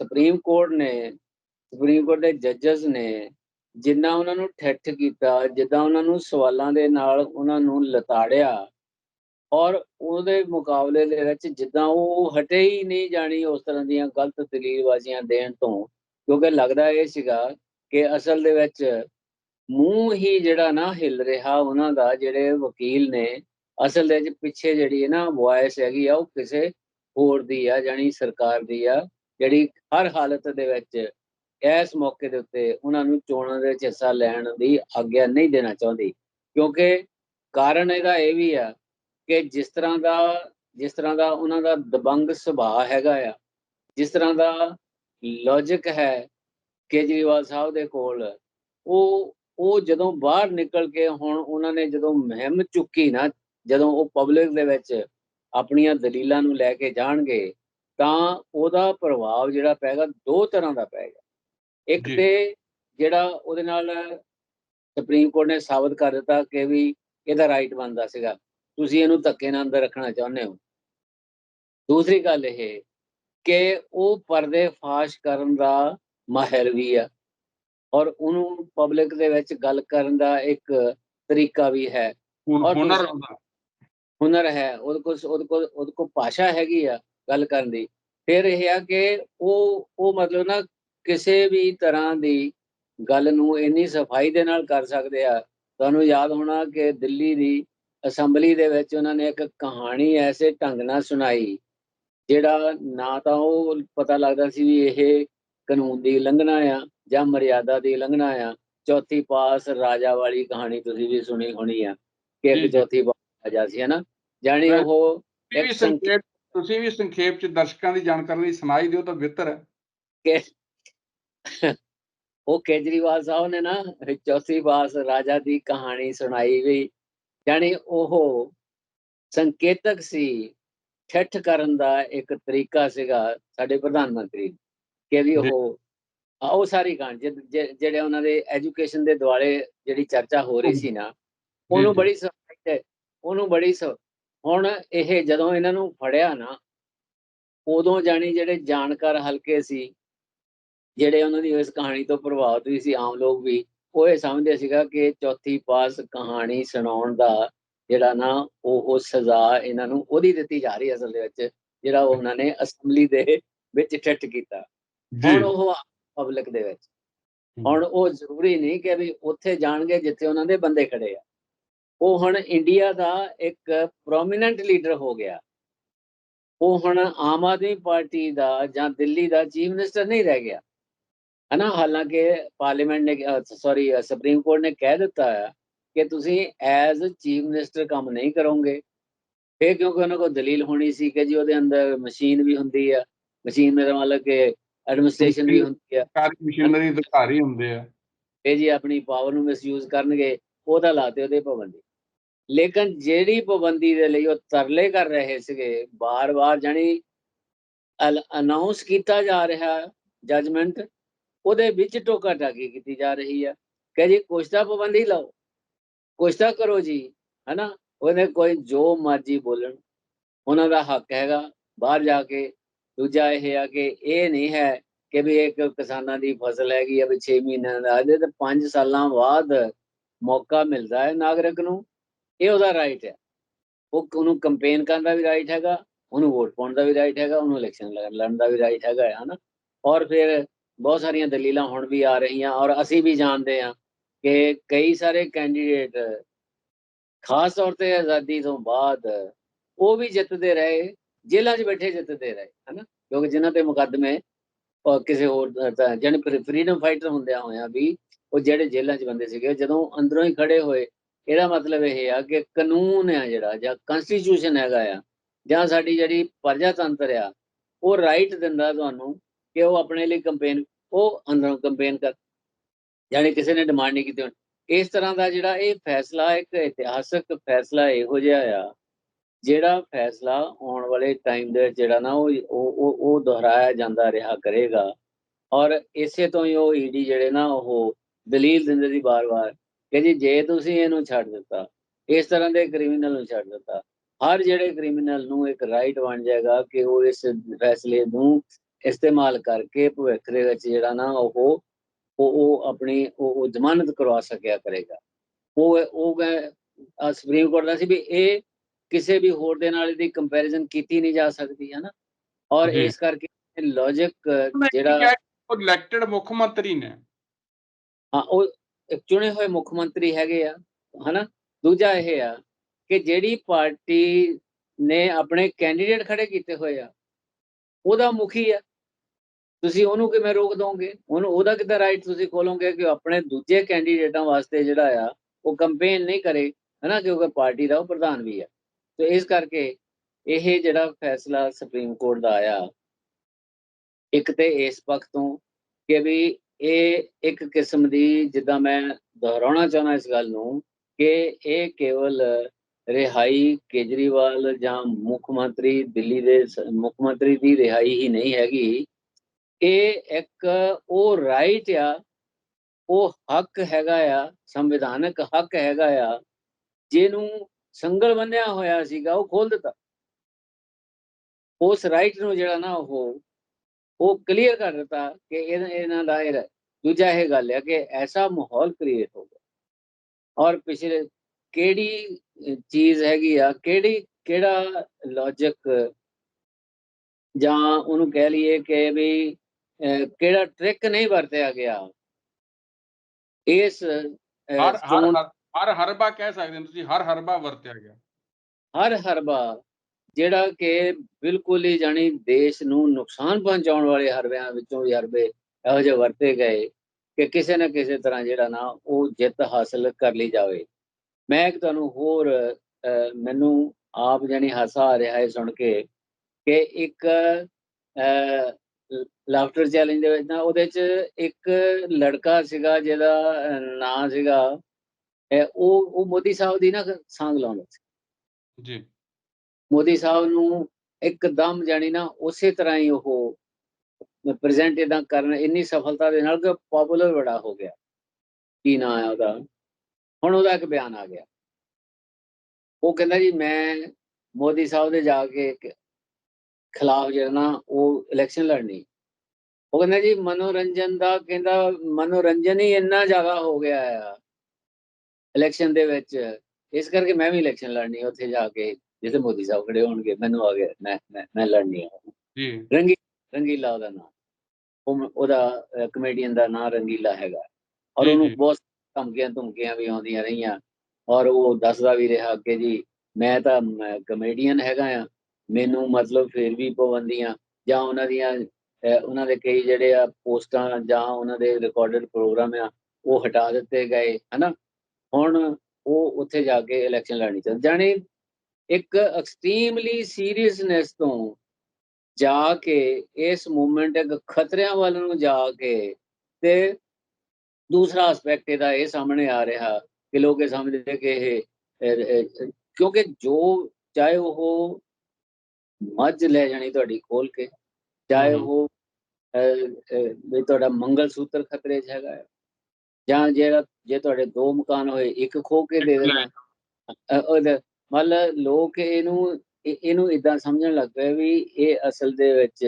S2: ਸੁਪਰੀਮ ਕੋਰਟ ਨੇ ਸੁਪਰੀਮ ਕੋਰਟ ਦੇ ਜੱਜਸ ਨੇ ਜਿੰਨਾ ਉਹਨਾਂ ਨੂੰ ਠੱਠ ਕੀਤਾ ਜਿੱਦਾਂ ਉਹਨਾਂ ਨੂੰ ਸਵਾਲਾਂ ਦੇ ਨਾਲ ਉਹਨਾਂ ਨੂੰ ਲਤਾੜਿਆ ਔਰ ਉਹਦੇ ਮੁਕਾਬਲੇ ਦੇ ਵਿੱਚ ਜਿੱਦਾਂ ਉਹ ਹਟੇ ਹੀ ਨਹੀਂ ਜਾਣੀ ਉਸ ਤਰ੍ਹਾਂ ਦੀਆਂ ਗਲਤ ਦਲੀਲਬਾਜ਼ੀਆਂ ਦੇਣ ਤੋਂ, ਕਿਉਂਕਿ ਲੱਗਦਾ ਇਹ ਸੀਗਾ ਕਿ ਅਸਲ ਦੇ ਵਿੱਚ ਮੂੰਹ ਹੀ ਜਿਹੜਾ ਨਾ ਹਿੱਲ ਰਿਹਾ ਉਹਨਾਂ ਦਾ, ਜਿਹੜੇ ਵਕੀਲ ਨੇ, ਅਸਲ ਦੇ ਵਿੱਚ ਪਿੱਛੇ ਜਿਹੜੀ ਹੈ ਨਾ ਵੌਇਸ ਹੈਗੀ ਆ, ਉਹ ਕਿਸੇ ਹੋਰ ਦੀ ਆ ਜਾਨੀ ਸਰਕਾਰ ਦੀ ਆ, ਜਿਹੜੀ ਹਰ ਹਾਲਤ ਦੇ ਵਿੱਚ ਇਸ ਮੌਕੇ ਦੇ ਉੱਤੇ ਉਹਨਾਂ ਨੂੰ ਚੋਣਾਂ ਦੇ ਵਿੱਚ ਹਿੱਸਾ ਲੈਣ ਦੀ ਆਗਿਆ ਨਹੀਂ ਦੇਣਾ ਚਾਹੁੰਦੀ। ਕਿਉਂਕਿ ਕਾਰਨ ਇਹਦਾ ਇਹ ਵੀ ਆ ਕਿ ਜਿਸ ਤਰ੍ਹਾਂ ਦਾ ਜਿਸ ਤਰ੍ਹਾਂ ਦਾ ਉਹਨਾਂ ਦਾ ਦਬੰਗ ਸੁਭਾਅ ਹੈਗਾ ਆ ਜਿਸ ਤਰ੍ਹਾਂ ਦਾ ਲੌਜੀਕ ਹੈ ਕੇਜਰੀਵਾਲ ਸਾਹਿਬ ਦੇ ਕੋਲ ਉਹ ਉਹ ਜਦੋਂ ਬਾਹਰ ਨਿਕਲ ਕੇ ਹੁਣ ਉਹਨਾਂ ਨੇ ਜਦੋਂ ਮੁਹਿੰਮ ਚੁੱਕੀ ਨਾ ਜਦੋਂ ਉਹ ਪਬਲਿਕ ਦੇ ਵਿੱਚ ਆਪਣੀਆਂ ਦਲੀਲਾਂ ਨੂੰ ਲੈ ਕੇ ਜਾਣਗੇ ਤਾਂ ਉਹਦਾ ਪ੍ਰਭਾਵ ਜਿਹੜਾ ਪੈਗਾ ਦੋ ਤਰ੍ਹਾਂ ਦਾ ਪੈਗਾ ਇੱਕ। ਤੇ ਜਿਹੜਾ ਉਹਦੇ ਨਾਲ ਸੁਪਰੀਮ ਕੋਰਟ ਨੇ ਸਾਬਤ ਕਰ ਦਿੱਤਾ ਕਿ ਵੀ ਇਹਦਾ ਰਾਈਟ ਬਣਦਾ ਸੀਗਾ ਤੁਸੀਂ ਇਹਨੂੰ ਧੱਕੇ ਨਾਲ ਅੰਦਰ ਰੱਖਣਾ ਚਾਹੁੰਦੇ ਹੋ। ਦੂਸਰੀ ਗੱਲ ਇਹ ਕਿ ਉਹ ਪਰਦੇ ਫਾਸ਼ ਕਰਨ ਦਾ ਮਾਹਿਰ ਵੀ ਆ ਔਰ ਉਹਨੂੰ ਪਬਲਿਕ ਦੇ ਵਿੱਚ ਗੱਲ ਕਰਨ ਦਾ ਇੱਕ ਤਰੀਕਾ ਵੀ ਹੈ।
S1: ਹੁਨਰ
S2: ਹੁਨਰ ਹੈ ਉਹਦੇ ਕੋਲ ਉਹਦੇ ਕੋਲ ਉਹਦੇ ਕੋਲ ਭਾਸ਼ਾ ਹੈਗੀ ਆ ਗੱਲ ਕਰਨ ਦੀ। ਫਿਰ ਇਹ ਆ ਕਿ ਉਹ ਉਹ ਮਤਲਬ ਨਾ ਕਿਸੇ ਵੀ ਤਰ੍ਹਾਂ ਦੀ ਗੱਲ ਨੂੰ ਇੰਨੀ ਸਫ਼ਾਈ ਦੇ ਨਾਲ ਕਰ ਸਕਦੇ ਆ। ਤੁਹਾਨੂੰ ਯਾਦ ਹੋਣਾ ਕਿ ਦਿੱਲੀ ਦੀ ਅਸੈਂਬਲੀ ਦੇ ਵਿੱਚ ਉਹਨਾਂ ਨੇ ਇੱਕ ਕਹਾਣੀ ਐਸੇ ਢੰਗ ਨਾਲ ਸੁਣਾਈ ਜਿਹੜਾ ਨਾ ਤਾਂ ਉਹ ਪਤਾ ਲੱਗਦਾ ਸੀ ਵੀ ਇਹ ਕਾਨੂੰਨ ਦੀ ਉਲੰਘਣਾ ਆ ਜਾਂ ਮਰਿਆਦਾ ਦੀ ਉਲੰਘਣਾ ਆ। ਚੌਥੀ ਪਾਸ ਰਾਜਾ ਵਾਲੀ ਕਹਾਣੀ ਤੁਸੀਂ ਵੀ ਸੁਣੀ ਹੋਣੀ ਆ ਕਿ ਇੱਕ। ਚੌਥੀ ਪਾਸ ਰਾਜਾ ਸੀ ਹਨਾ? ਜਾਣੀ ਉਹ
S1: ਤੁਸੀਂ ਵੀ
S2: ਇੱਕ ਸੰਖੇਪ-
S1: ਸੰਖੇਪ ਤੁਸੀਂ ਵੀ ਸੰਖੇਪ 'ਚ ਦਰਸ਼ਕਾਂ ਦੀ ਜਾਣਕਾਰੀ ਲਈ ਸੁਣਾਈ ਦਿਓ ਤਾਂ ਬਿਹਤਰ ਹੈ।
S2: ਕਿ ਉਹ ਕੇਜਰੀਵਾਲ ਸਾਹਿਬ ਨੇ ਨਾ ਚੌਥੀ ਪਾਸ ਰਾਜਾ ਦੀ ਕਹਾਣੀ ਸੁਣਾਈ ਵੀ ਜਾਣੀ ਉਹ ਸੰਕੇਤਕ ਸੀ ਠੱਠ ਕਰਨ ਦਾ ਇੱਕ ਤਰੀਕਾ ਸੀਗਾ ਸਾਡੇ ਪ੍ਰਧਾਨ ਮੰਤਰੀ ਕਿ ਵੀ। ਉਹ ਉਹ ਸਾਰੀ ਜਿਹ- ਜਿਹੜੇ ਉਹਨਾਂ ਦੇ ਐਜੂਕੇਸ਼ਨ ਦੇ ਦੁਆਲੇ ਜਿਹੜੀ ਚਰਚਾ ਹੋ ਰਹੀ ਸੀ ਨਾ ਉਹਨੂੰ। ਬੜੀ ਸਫ਼ਾਈ ਤੇ ਉਹਨੂੰ ਬੜੀ ਹੁਣ ਇਹ ਜਦੋਂ ਇਹਨਾਂ ਨੂੰ ਫੜਿਆ ਨਾ ਉਦੋਂ ਜਾਣੀ ਜਿਹੜੇ ਜਾਣਕਾਰ ਹਲਕੇ ਸੀ ਜਿਹੜੇ ਉਹਨਾਂ ਦੀ ਇਸ ਕਹਾਣੀ ਤੋਂ ਪ੍ਰਭਾਵਿਤ ਵੀ ਸੀ ਆਮ ਲੋਕ ਵੀ ਉਹ ਇਹ ਸਮਝਦੇ ਸੀਗਾ ਕਿ ਚੌਥੀ ਪਾਸ ਕਹਾਣੀ ਸੁਣਾਉਣ ਦਾ ਜਿਹੜਾ ਨਾ ਉਹ ਸਜ਼ਾ ਇਹਨਾਂ ਨੂੰ ਉਹਦੀ ਦਿੱਤੀ ਜਾ ਰਹੀ ਅਸਲ ਦੇ ਵਿੱਚ ਜਿਹੜਾ ਉਹਨਾਂ ਨੇ ਅਸੈਂਬਲੀ ਦੇ ਵਿੱਚ ਠੱਠ ਕੀਤਾ। ਹੁਣ ਉਹ ਪਬਲਿਕ ਦੇ ਵਿੱਚ। ਹੁਣ ਉਹ ਜ਼ਰੂਰੀ ਨਹੀਂ ਕਿ ਵੀ ਉੱਥੇ ਜਾਣਗੇ ਜਿੱਥੇ ਉਹਨਾਂ ਦੇ ਬੰਦੇ ਖੜੇ ਆ। ਉਹ ਹੁਣ ਇੰਡੀਆ ਦਾ ਇੱਕ ਪ੍ਰੋਮਿਨੈਂਟ ਲੀਡਰ ਹੋ ਗਿਆ। ਉਹ ਹੁਣ ਆਮ ਆਦਮੀ ਪਾਰਟੀ ਦਾ ਜਾਂ ਦਿੱਲੀ ਦਾ ਚੀਫ ਮਿਨਿਸਟਰ ਨਹੀਂ ਰਹਿ ਗਿਆ। ਹਨਾ ਹਾਲਾਂਕਿ ਪਾਰਲੀਮੈਂਟ ਨੇ ਸੌਰੀ ਸੁਪਰੀਮ ਕੋਰਟ ਨੇ ਕਹਿ ਦਿੱਤਾ ਹੈ ਕਿ ਤੁਸੀਂ ਐਜ਼ ਚੀਫ ਮਿਨਿਸਟਰ ਕੰਮ ਨਹੀਂ ਕਰੋਗੇ। ਇਹ ਕਿਉਂਕਿ ਉਹਨਾਂ ਕੋਲ ਦਲੀਲ ਹੋਣੀ ਸੀ ਕਿ ਜੀ ਉਹਦੇ ਅੰਦਰ ਮਸ਼ੀਨ ਵੀ ਹੁੰਦੀ ਆ ਮਸ਼ੀਨ ਮੇਰਾ ਮਤਲਬ ਕਿ ਐਡਮਿਨਿਸਟ੍ਰੇਸ਼ਨ ਵੀ ਹੁੰਦੀ ਆ।
S1: ਸਰਕਾਰੀ ਮਸ਼ੀਨਰੀ ਅਧਿਕਾਰੀ ਹੁੰਦੇ ਆ।
S2: ਇਹ ਜੀ ਆਪਣੀ ਪਾਵਰ ਨੂੰ ਮਿਸਯੂਜ਼ ਕਰਨਗੇ ਉਹਦਾ ਲਾਤੇ ਉਹਦੇ ਪਾਬੰਦੀ। ਲੇਕਿਨ ਜਿਹੜੀ ਪਾਬੰਦੀ ਦੇ ਲਈ ਉਹ ਤਰਲੇ ਕਰ ਰਹੇ ਸੀਗੇ ਬਾਰ-ਬਾਰ ਜਾਨੀ ਅਨਾਉਂਸ ਕੀਤਾ ਜਾ ਰਿਹਾ ਜਜਮੈਂਟ ਉਹਦੇ ਵਿੱਚ ਟੋਕਾ ਟਾਕੀ ਕੀਤੀ ਜਾ ਰਹੀ ਹੈ ਕਿ ਜੀ, ਕੁਛ ਤਾਂ ਪਾਬੰਦੀ ਲਾਓ, ਕੁਛ ਤਾਂ ਕਰੋ ਜੀ, ਹਨਾ? ਉਹਨੇ ਕੋਈ ਜੋ ਮਰਜ਼ੀ ਬੋਲਣ। ਉਹਨਾਂ ਦਾ ਹੱਕ ਹੈਗਾ, ਬਾਹਰ ਜਾ ਕੇ, ਦੂਜਾ ਇਹ ਆ ਕਿ ਇਹ ਨਹੀਂ ਹੈ ਕਿ ਵੀ ਇੱਕ ਕਿਸਾਨਾਂ ਦੀ ਫਸਲ ਹੈਗੀ ਆ ਵੀ 6 ਮਹੀਨਿਆਂ ਦਾ ਇਹਦੇ ਤੇ 5 ਸਾਲਾਂ ਬਾਅਦ ਮੌਕਾ ਮਿਲਦਾ ਹੈ ਨਾਗਰਿਕ ਨੂੰ। ਇਹ ਉਹਦਾ ਰਾਈਟ ਹੈ। ਉਹ ਉਹਨੂੰ ਕੰਪੇਨ ਕਰਨ ਦਾ ਵੀ ਰਾਈਟ ਹੈਗਾ, ਉਹਨੂੰ ਵੋਟ ਪਾਉਣ ਦਾ ਵੀ ਰਾਈਟ ਹੈਗਾ, ਉਹਨੂੰ ਇਲੈਕਸ਼ਨ ਲੜਨ ਦਾ ਵੀ ਰਾਈਟ ਹੈਗਾ ਹੈ ਹਨਾ? ਔਰ ਫਿਰ ਬਹੁਤ ਸਾਰੀਆਂ ਦਲੀਲਾਂ ਹੁਣ ਵੀ ਆ ਰਹੀਆਂ ਔਰ ਅਸੀਂ ਵੀ ਜਾਣਦੇ ਹਾਂ ਕਿ ਕਈ ਸਾਰੇ ਕੈਂਡੀਡੇਟ ਖਾਸ ਤੌਰ ਤੇ ਆਜ਼ਾਦੀ ਤੋਂ ਬਾਅਦ ਉਹ ਵੀ ਜਿੱਤਦੇ ਰਹੇ, ਜੇਲ੍ਹਾਂ 'ਚ ਬੈਠੇ ਜਿੱਤਦੇ ਰਹੇ, ਹਨਾ? ਕਿਉਂਕਿ ਜਿਨ੍ਹਾਂ ਤੇ ਮੁਕੱਦਮੇ ਕਿਸੇ ਹੋਰ ਤਾਂ ਜਾਣੀ ਫਰੀडम ਫਾਈਟਰ ਹੁੰਦਿਆਂ ਹੋਇਆਂ ਵੀ ਉਹ ਜਿਹੜੇ ਜੇਲ੍ਹਾਂ 'ਚ ਬੰਦੇ ਸੀਗੇ ਜਦੋਂ ਅੰਦਰੋਂ ਹੀ ਖੜੇ ਹੋਏ, ਇਹਦਾ ਮਤਲਬ ਇਹ ਆ ਕਿ ਕਾਨੂੰਨ ਆ ਜਿਹੜਾ ਜਾਂ ਕਨਸਟੀਟਿਊਸ਼ਨ ਹੈਗਾ ਆ ਜਾਂ ਸਾਡੀ ਜਿਹੜੀ ਪ੍ਰਜਾਤੰਤਰ ਆ, ਉਹ ਰਾਈਟ ਦਿੰਦਾ ਤੁਹਾਨੂੰ ਕਿ ਉਹ ਆਪਣੇ ਲਈ ਕੰਪੇਨ ਉਹ ਅੰਦਰੋਂ ਕੰਪੇਨ ਕਰ ਯਾਨੀ ਕਿਸੇ ਨੇ ਡਿਮਾਂਡ ਨਹੀਂ ਕੀਤੀ ਹੋਣੀ। ਇਸ ਤਰ੍ਹਾਂ ਦਾ ਜਿਹੜਾ ਇਹ ਫੈਸਲਾ, ਇੱਕ ਇਤਿਹਾਸਕ ਫੈਸਲਾ ਇਹੋ ਜਿਹਾ ਆ, ਜਿਹੜਾ ਫੈਸਲਾ ਆਉਣ ਵਾਲੇ ਟਾਈਮ ਦੇ ਜਿਹੜਾ ਨਾ ਉਹ ਉਹ, ਉਹ- ਦੁਹਰਾਇਆ ਜਾਂਦਾ ਰਿਹਾ ਕਰੇਗਾ ਔਰ ਇਸੇ ਤੋਂ ਹੀ ਉਹ ਈਡੀ ਜਿਹੜੇ ਨਾ ਉਹ ਦਲੀਲ ਦਿੰਦੇ ਸੀ ਬਾਰ-ਬਾਰ ਕਿ ਜੀ, ਜੇ ਤੁਸੀਂ ਇਹਨੂੰ ਛੱਡ ਦਿੱਤਾ, ਇਸ ਤਰ੍ਹਾਂ ਦੇ ਕ੍ਰਿਮੀਨਲ ਨੂੰ ਛੱਡ ਦਿੱਤਾ, ਹਰ ਜਿਹੜੇ ਕ੍ਰਿਮੀਨਲ ਨੂੰ ਇੱਕ ਰਾਈਟ ਬਣ ਜਾਏਗਾ ਕਿ ਉਹ ਇਸ ਫੈਸਲੇ ਨੂੰ ਇਸਤੇਮਾਲ ਕਰਕੇ ਭਵਿੱਖ ਦੇ ਵਿੱਚ ਜਿਹੜਾ ਨਾ ਉਹ ਉਹ ਉਹ ਆਪਣੀ ਉਹ ਜ਼ਮਾਨਤ ਕਰਵਾ ਸਕਿਆ ਕਰੇਗਾ। ਉਹ ਉਹ ਸੁਪਰੀਮ ਕੋਰਟ ਦਾ ਸੀ ਵੀ ਇਹ ਕਿਸੇ ਵੀ ਹੋਰ ਦੇ ਨਾਲ ਇਹਦੀ ਕੰਪੈਰੀਜ਼ਨ ਕੀਤੀ ਨਹੀਂ ਜਾ ਸਕਦੀ ਹੈ ਨਾ? ਔਰ। ਇਸ ਕਰਕੇ ਲੌਜੀਕ
S1: ਜਿਹੜਾ
S2: ਜਿਹੜਾ
S1: ਉਹ ਇਲੈਕਟਡ ਮੁੱਖ ਮੰਤਰੀ ਨੇ।
S2: ਹਾਂ ਉਹ ਇੱਕ ਚੁਣੇ ਹੋਏ ਮੁੱਖ ਮੰਤਰੀ ਹੈਗੇ ਆ ਹਨਾ? ਦੂਜਾ ਇਹ ਆ ਕਿ ਜਿਹੜੀ ਪਾਰਟੀ ਨੇ ਆਪਣੇ ਕੈਂਡੀਡੇਟ ਖੜੇ ਕੀਤੇ ਹੋਏ ਆ ਉਹਦਾ ਮੁਖੀ ਆ। ਤੁਸੀਂ ਉਹਨੂੰ ਕਿਵੇਂ ਰੋਕ ਦੋਗੇ? ਉਹਨੂੰ, ਉਹਦਾ ਕਿੱਦਾਂ ਰਾਈਟ ਤੁਸੀਂ ਖੋਲੋਗੇ ਕਿ ਆਪਣੇ ਦੂਜੇ ਕੈਂਡੀਡੇਟਾਂ ਵਾਸਤੇ ਜਿਹੜਾ ਆ, ਉਹ ਕੰਪੇਨ ਨਹੀਂ ਕਰੇ, ਹਨਾ ਕਿਉਂਕਿ ਪਾਰਟੀ ਦਾ ਉਹ ਪ੍ਰਧਾਨ ਵੀ ਆ। ਤੇ ਇਸ ਕਰਕੇ ਇਹ ਜਿਹੜਾ ਫੈਸਲਾ ਸੁਪਰੀਮ ਕੋਰਟ ਦਾ ਆਇਆ, ਇੱਕ ਤੇ ਇਸ ਪੱਖ ਤੋਂ ਕਿ ਵੀ ਇਹ ਇੱਕ ਕਿਸਮ ਦੀ, ਜਿੱਦਾਂ ਮੈਂ ਦੁਹਰਾਉਣਾ ਚਾਹੁੰਦਾ ਇਸ ਗੱਲ ਨੂੰ, ਕਿ ਇਹ ਕੇਵਲ ਰਿਹਾਈ ਕੇਜਰੀਵਾਲ ਜਾਂ ਮੁੱਖ ਮੰਤਰੀ ਦਿੱਲੀ ਦੇ ਮੁੱਖ ਮੰਤਰੀ ਦੀ ਰਿਹਾਈ ਹੀ ਨਹੀਂ ਹੈਗੀ। ਇਹ ਇੱਕ ਉਹ ਰਾਈਟ ਆ, ਉਹ ਹੱਕ ਹੈਗਾ ਆ, ਸੰਵਿਧਾਨਕ ਹੱਕ ਹੈਗਾ ਆ, ਜਿਹਨੂੰ ਸੰਗਲ ਬੰਨਿਆ ਹੋਇਆ ਸੀਗਾ, ਉਹ ਖੋਲ ਦਿੱਤਾ। ਉਸ ਰਾਈਟ ਨੂੰ ਜਿਹੜਾ ਨਾ ਉਹ ਉਹ ਕਲੀਅਰ ਕਰ ਦਿੱਤਾ ਕਿ ਇਹ- ਇਹਨਾਂ ਦਾ ਇਹ ਦੂਜਾ ਇਹ ਗੱਲ ਹੈ ਕਿ ਐਸਾ ਮਾਹੌਲ ਕ੍ਰੀਏਟ ਹੋ ਗਿਆ। ਔਰ ਪਿਛਲੇ ਕਿਹੜੀ ਚੀਜ਼ ਹੈਗੀ ਆ, ਕਿਹੜੀ, ਕਿਹੜਾ ਲੌਜੀਕ ਜਾਂ ਉਹਨੂੰ ਕਹਿ ਲਈਏ ਕਿ ਵੀ ਕਿਹੜਾ ਟ੍ਰਿਕ ਨਹੀਂ ਵਰਤਿਆ ਗਿਆ। ਇਸ
S1: ਹਰ ਹਰ ਹਰਬਾ ਕਹਿ ਸਕਦੇ ਹੋ ਤੁਸੀਂ ਹਰ ਹਰਬਾ ਵਰਤਿਆ ਗਿਆ।
S2: ਹਰ ਹਰਬਾ ਜਿਹੜਾ ਕਿ ਬਿਲਕੁਲ ਹੀ ਜਾਣੀ ਦੇਸ਼ ਨੂੰ ਨੁਕਸਾਨ ਪਹੁੰਚਾਉਣ ਵਾਲੇ ਹਰਬਿਆਂ ਵਿੱਚੋਂ ਵੀ ਹਰਬੇ ਇਹੋ ਜਿਹੇ ਵਰਤੇ ਗਏ ਕਿ ਕਿਸੇ ਨਾ ਕਿਸੇ ਤਰ੍ਹਾਂ ਜਿਹੜਾ ਨਾ ਉਹ ਜਿੱਤ ਹਾਸਲ ਕਰ ਲਈ ਜਾਵੇ। ਮੈਂ ਇੱਕ ਤੁਹਾਨੂੰ ਹੋਰ ਮੈਨੂੰ ਆਪ ਜਾਣੀ ਹਾਸਾ ਆ ਰਿਹਾ ਹੈ ਸੁਣ ਕੇ ਕਿ ਇੱਕ ਲਾਫਟਰ ਚੈਲੰਜ ਦੇ ਵਿੱਚ ਨਾ ਉਹਦੇ ਚ ਇੱਕ ਲੜਕਾ ਸੀਗਾ ਜਿਹਦਾ ਨਾਂ ਸੀਗਾ ਉਹ ਉਹ ਮੋਦੀ ਸਾਹਿਬ ਦੀ ਨਾ ਸਾਂਗ ਲਾਉਂਦਾ ਸੀ।
S1: ਜੀ।
S2: ਮੋਦੀ ਸਾਹਿਬ ਨੂੰ ਇੱਕਦਮ ਜਾਣੀ ਨਾ ਉਸੇ ਤਰ੍ਹਾਂ ਹੀ ਉਹ ਪ੍ਰੈਜ਼ੈਂਟ ਇਦਾਂ ਕਰਨ ਇੰਨੀ ਸਫਲਤਾ ਦੇ ਨਾਲ ਕਿ ਪਪੂਲਰ ਬੜਾ ਹੋ ਗਿਆ। ਕੀ ਨਾਂ ਹੈ ਉਹਦਾ? ਹੁਣ ਉਹਦਾ ਇੱਕ ਬਿਆਨ ਆ ਗਿਆ। ਉਹ ਕਹਿੰਦਾ ਜੀ ਮੈਂ ਮੋਦੀ ਸਾਹਿਬ ਦੇ ਜਾ ਕ- ਖਿਲਾਫ ਜਿਹੜਾ ਨਾ ਉਹ ਇਲੈਕਸ਼ਨ ਲੜਨੀ। ਉਹ ਕਹਿੰਦਾ ਜੀ ਮਨੋਰੰਜਨ ਦਾ ਕਹਿੰਦਾ ਮਨੋਰੰਜਨ ਹੀ ਇੰਨਾ ਜ਼ਿਆਦਾ ਹੋ ਗਿਆ ਆ ਇਲੈਕਸ਼ਨ ਦੇ ਵਿੱਚ। ਇਸ ਕਰਕੇ ਮੈਂ ਵੀ ਇਲੈਕਸ਼ਨ ਲੜਨੀ ਉੱਥੇ ਜਾ ਕੇ। ਜਿੱਥੇ ਮੋਦੀ ਸਾਹਿਬ ਖੜੇ ਹੋਣਗੇ ਮੈਨੂੰ ਆ ਗਿਆ ਮੈਂ ਮੈਂ ਲੜਨੀ ਹੈ
S1: ਜੀ।
S2: ਰੰਗੀ ਰੰਗੀਲਾ ਉਹਦਾ ਨਾਮ ਉਹ ਉਹਦਾ ਕਮੇਡੀਅਨ ਦਾ ਨਾਮ ਰੰਗੀਲਾ ਹੈਗਾ। ਔਰ ਉਹਨੂੰ। ਬਹੁਤ ਧਮਕੀਆਂ ਧਮਕੀਆਂ ਵੀ ਆਉਂਦੀਆਂ ਰਹੀਆਂ। ਔਰ ਉਹ ਦੱਸਦਾ ਵੀ ਰਿਹਾ ਕਿ ਜੀ ਮੈਂ ਤਾਂ ਕਮੇਡੀਅਨ ਹੈਗਾ ਆ। ਮੈਨੂੰ ਮਤਲਬ ਫਿਰ ਵੀ ਪਾਬੰਦੀਆਂ ਜਾਂ ਉਹਨਾਂ ਦੀਆਂ ਉਹਨਾਂ ਦੇ ਕਈ ਜਿਹੜੇ ਆ ਪੋਸਟਾਂ ਜਾਂ ਉਹਨਾਂ ਦੇ ਰਿਕਾਰਡਡ ਪ੍ਰੋਗਰਾਮ ਆ, ਉਹ ਹਟਾ ਦਿੱਤੇ ਗਏ, ਹਨਾ? ਹੁਣ ਉਹ ਉੱਥੇ ਜਾ ਕੇ ਇਲੈਕਸ਼ਨ ਲੜਨੀ ਚਾਹੁੰਦੇ। ਜਾਣੀ ਇੱਕ ਐਕਸਟ੍ਰੀਮਲੀ ਸੀਰੀਅਸਨੈਸ ਤੋਂ ਜਾ ਕੇ, ਇਸ ਮੂਵਮੈਂਟ ਇੱਕ ਖਤਰਿਆਂ ਵੱਲ ਨੂੰ ਜਾ ਕੇ ਤੇ ਦੂਸਰਾ ਐਸਪੈਕਟ ਇਹਦਾ ਇਹ ਸਾਹਮਣੇ ਆ ਰਿਹਾ ਕਿ ਲੋਕ ਇਹ ਸਮਝਦੇ ਕਿ ਇਹ ਕਿਉਂਕਿ ਜੋ ਚਾਹੇ ਉਹ ਮੱਝ ਲੈ ਜਾਣੀ ਤੁਹਾਡੀ ਖੋਲ ਕੇ ਚਾਹੇ। ਉਹ ਵੀ ਤੁਹਾਡਾ ਮੰਗਲ ਸੂਤਰ ਖਤਰੇ 'ਚ ਹੈਗਾ। ਜਾਂ ਜਿਹੜਾ ਜੇ ਤੁਹਾਡੇ ਦੋ ਮਕਾਨ ਹੋਏ ਇੱਕ ਖੋ ਕੇ ਦੇ ਦੇਣਾ ਉਹਦਾ ਮਤਲਬ ਲੋਕ ਇਹਨੂੰ ਇਹ- ਇਹਨੂੰ ਇਦਾਂ ਸਮਝਣ ਲੱਗ ਪਏ ਵੀ ਇਹ ਅਸਲ ਦੇ ਵਿੱਚ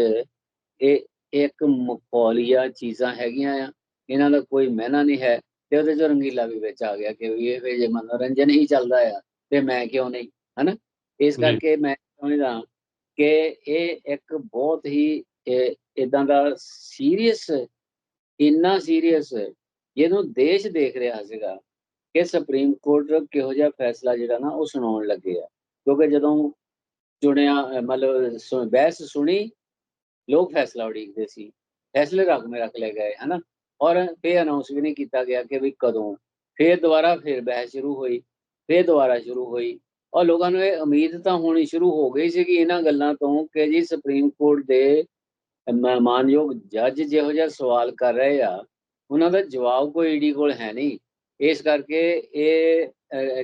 S2: ਇਹ ਇੱਕ ਮਖੌਲੀਆ ਚੀਜ਼ਾਂ ਹੈਗੀਆਂ ਆ ਇਹਨਾਂ ਦਾ ਕੋਈ ਮਹਿਨਾ ਨਹੀਂ ਹੈ ਤੇ ਉਹਦੇ ਚ ਰੰਗੀਲਾ ਵੀ ਵਿੱਚ ਆ ਗਿਆ ਕਿ ਵੀ ਇਹ ਜੇ ਮਨੋਰੰਜਨ ਹੀ ਚੱਲਦਾ ਆ ਤੇ ਮੈਂ ਕਿਉਂ ਨਹੀਂ ਹਨਾ ਇਸ। ਕਰਕੇ ਮੈਂ ਸਮਝਦਾ ਕਿ ਇਹ ਇੱਕ ਬਹੁਤ ਹੀ ਇਦਾਂ ਦਾ ਸੀਰੀਅਸ ਇੰਨਾ ਸੀਰੀਅਸ ਜਿਹਨੂੰ ਦੇਸ਼ ਦੇਖ ਰਿਹਾ ਸੀਗਾ ਕਿ ਸੁਪਰੀਮ ਕੋਰਟ ਕਿਹੋ ਜਿਹਾ ਫੈਸਲਾ ਜਿਹੜਾ ਨਾ ਉਹ ਸੁਣਾਉਣ ਲੱਗੇ ਆ। ਕਿਉਂਕਿ ਜਦੋਂ ਚੁਣਿਆ, ਮਤਲਬ ਸੁ- ਬਹਿਸ ਸੁਣੀ, ਲੋਕ ਫੈਸਲਾ ਉਡੀਕਦੇ ਸੀ। ਫੈਸਲੇ ਰੱਖ ਮੇ ਰੱਖ ਲਏ ਗਏ, ਹਨਾ? ਔਰ ਫੇਰ ਅਨਾਉਂਸ ਵੀ ਨਹੀਂ ਕੀਤਾ ਗਿਆ ਕਿ ਵੀ ਕਦੋਂ। ਫੇਰ ਦੁਬਾਰਾ ਫੇਰ ਬਹਿਸ ਸ਼ੁਰੂ ਹੋਈ, ਫੇਰ ਦੁਬਾਰਾ ਸ਼ੁਰੂ ਹੋਈ। ਔਰ ਲੋਕਾਂ ਨੂੰ ਇਹ ਉਮੀਦ ਤਾਂ ਹੋਣੀ ਸ਼ੁਰੂ ਹੋ ਗਈ ਸੀ ਕਿ ਇਹਨਾਂ ਗੱਲਾਂ ਤੋਂ ਕਿ ਜੀ ਸੁਪਰੀਮ ਕੋਰਟ ਦੇ ਮ- ਮਾਨਯੋਗ ਜੱਜ ਜਿਹੋ ਜਿਹਾ ਸਵਾਲ ਕਰ ਰਹੇ ਆ, ਉਹਨਾਂ ਦਾ ਜਵਾਬ ਕੋਈ ਈਡੀ ਕੋਲ ਹੈ ਨਹੀਂ। ਇਸ ਕਰਕੇ ਇਹ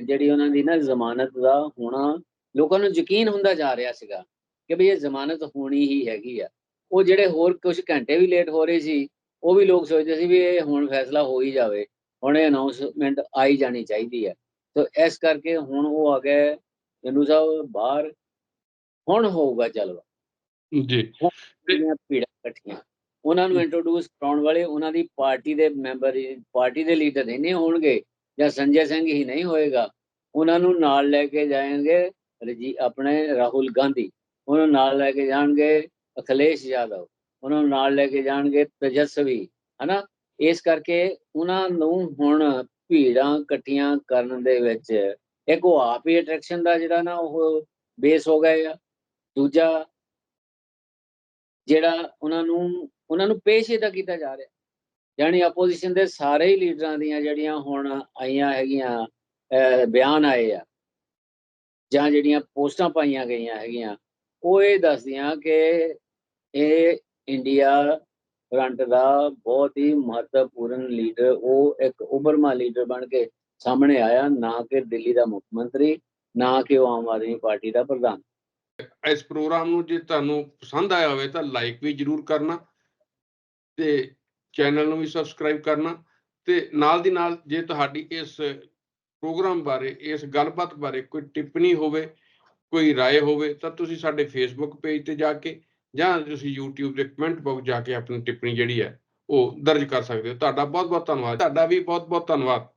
S2: ਜਿਹੜੀ ਉਹਨਾਂ ਦੀ ਨਾ ਜ਼ਮਾਨਤ ਦਾ ਹੋਣਾ, ਲੋਕਾਂ ਨੂੰ ਯਕੀਨ ਹੁੰਦਾ ਜਾ ਰਿਹਾ ਸੀਗਾ ਕਿ ਵੀ ਇਹ ਜ਼ਮਾਨਤ ਹੋਣੀ ਹੀ ਹੈਗੀ ਆ। ਉਹ ਜਿਹੜੇ ਹੋਰ ਕੁਝ ਘੰਟੇ ਵੀ ਲੇਟ ਹੋ ਰਹੇ ਸੀ, ਉਹ ਵੀ ਲੋਕ ਸੋਚਦੇ ਸੀ ਵੀ ਇਹ ਹੁਣ ਫੈਸਲਾ ਹੋ ਹੀ ਜਾਵੇ, ਹੁਣ ਇਹ ਅਨਾਉਂਸਮੈਂਟ ਆਈ ਜਾਣੀ ਚਾਹੀਦੀ ਹੈ ਤਾਂ ਇਸ ਕਰਕੇ ਹੁਣ ਉਹ ਆ ਗਏ ਜੰਡੂ ਸਾਹਿਬ ਬਾਹਰ ਹੁਣ ਹੋਊਗਾ ਜਲਵਾ।
S3: ਜੀ।
S2: ਭੀੜਾਂ ਇਕੱਠੀਆਂ ਉਹਨਾਂ ਨੂੰ ਇੰਟਰੋਡਿਊਸ ਕਰਾਉਣ ਵਾਲੇ ਉਹਨਾਂ ਦੀ ਪਾਰਟੀ ਦੇ ਮੈਂਬਰ ਪਾਰਟੀ ਦੇ ਲੀਡਰ ਨਹੀਂ ਹੋਣਗੇ ਜਾਂ ਸੰਜੇ ਸਿੰਘ ਹੀ ਨਹੀਂ ਹੋਏਗਾ ਉਹਨਾਂ ਨੂੰ ਨਾਲ ਲੈ ਕੇ ਜਾਣਗੇ ਰਜੀ ਆਪਣੇ ਰਾਹੁਲ ਗਾਂਧੀ ਉਹਨਾਂ ਨਾਲ ਲੈ ਕੇ ਜਾਣਗੇ ਅਖਿਲੇਸ਼ ਯਾਦਵ ਉਹਨਾਂ ਨੂੰ ਨਾਲ ਲੈ ਕੇ ਜਾਣਗੇ ਤੇਜਸਵੀ ਹਨਾ? ਇਸ ਕਰਕੇ ਉਹਨਾਂ ਨੂੰ ਹੁਣ ਭੀੜਾਂ ਇਕੱਠੀਆਂ ਕਰਨ ਦੇ ਵਿੱਚ ਇੱਕ ਉਹ ਆਪ ਹੀ ਅਟਰੈਕਸ਼ਨ ਦਾ ਜਿਹੜਾ ਨਾ ਉਹ ਬੇਸ ਹੋ ਗਏ ਆ। ਦੂਜਾ ਜਿਹੜਾ ਉਹਨਾਂ ਨੂੰ ਉਹਨਾਂ ਨੂੰ ਪੇਸ਼ ਇਹਦਾ ਕੀਤਾ ਜਾ ਰਿਹਾ। ਯਾਨੀ ਆਪੋਜੀਸ਼ਨ ਦੇ ਸਾਰੇ ਹੀ ਲੀਡਰਾਂ ਦੀਆਂ ਜਿਹੜੀਆਂ ਹੁਣ ਆਈਆਂ ਹੈਗੀਆਂ, ਅਹ ਬਿਆਨ ਆਏ ਆ, ਜਾਂ ਜਿਹੜੀਆਂ ਪੋਸਟਾਂ ਪਾਈਆਂ ਗਈਆਂ ਹੈਗੀਆਂ, ਉਹ ਇਹ ਦੱਸਦੀਆਂ ਕਿ ਇਹ ਇੰਡੀਆ ਫਰੰਟ ਦਾ ਬਹੁਤ ਹੀ ਮਹੱਤਵਪੂਰਨ ਲੀਡਰ ਉਹ ਇੱਕ ਉਭਰਮਾ ਲੀਡਰ ਬਣ ਕੇ ਸਾਹਮਣੇ ਆਇਆ ਨਾ ਕਿ ਦਿੱਲੀ ਦਾ ਮੁੱਖ ਮੰਤਰੀ ਨਾ ਕਿ ਉਹ ਆਮ ਆਦਮੀ ਪਾਰਟੀ ਦਾ ਪ੍ਰਧਾਨ
S3: ਇਸ ਪ੍ਰੋਗਰਾਮ ਨੂੰ ਜੇ ਤੁਹਾਨੂੰ ਪਸੰਦ ਆਇਆ ਹੋਵੇ ਤਾਂ ਲਾਈਕ ਵੀ ਜਰੂਰ ਕਰਨਾ ਤੇ ਚੈਨਲ ਨੂੰ ਵੀ ਸਬਸਕ੍ਰਾਈਬ ਕਰਨਾ ਤੇ ਨਾਲ ਦੀ ਨਾਲ ਜੇ ਤੁਹਾਡੀ ਇਸ ਪ੍ਰੋਗਰਾਮ ਬਾਰੇ ਇਸ ਗੱਲਬਾਤ ਬਾਰੇ ਕੋਈ ਟਿੱਪਣੀ ਹੋਵੇ ਕੋਈ رائے ਹੋਵੇ ਤਾਂ ਤੁਸੀਂ ਸਾਡੇ ਫੇਸਬੁੱਕ ਪੇਜ ਤੇ ਜਾ ਕੇ ਜਾਂ ਤੁਸੀਂ YouTube ਦੇ ਕਮੈਂਟ ਬਾਕਸ ਜਾ ਕੇ ਆਪਣੀ ਟਿੱਪਣੀ ਜਿਹੜੀ ਹੈ ਉਹ ਦਰਜ ਕਰ ਸਕਦੇ ਹੋ। ਤੁਹਾਡਾ ਬਹੁਤ ਬਹੁਤ ਧੰਨਵਾਦ। ਤੁਹਾਡਾ ਵੀ ਬਹੁਤ ਬਹੁਤ ਧੰਨਵਾਦ।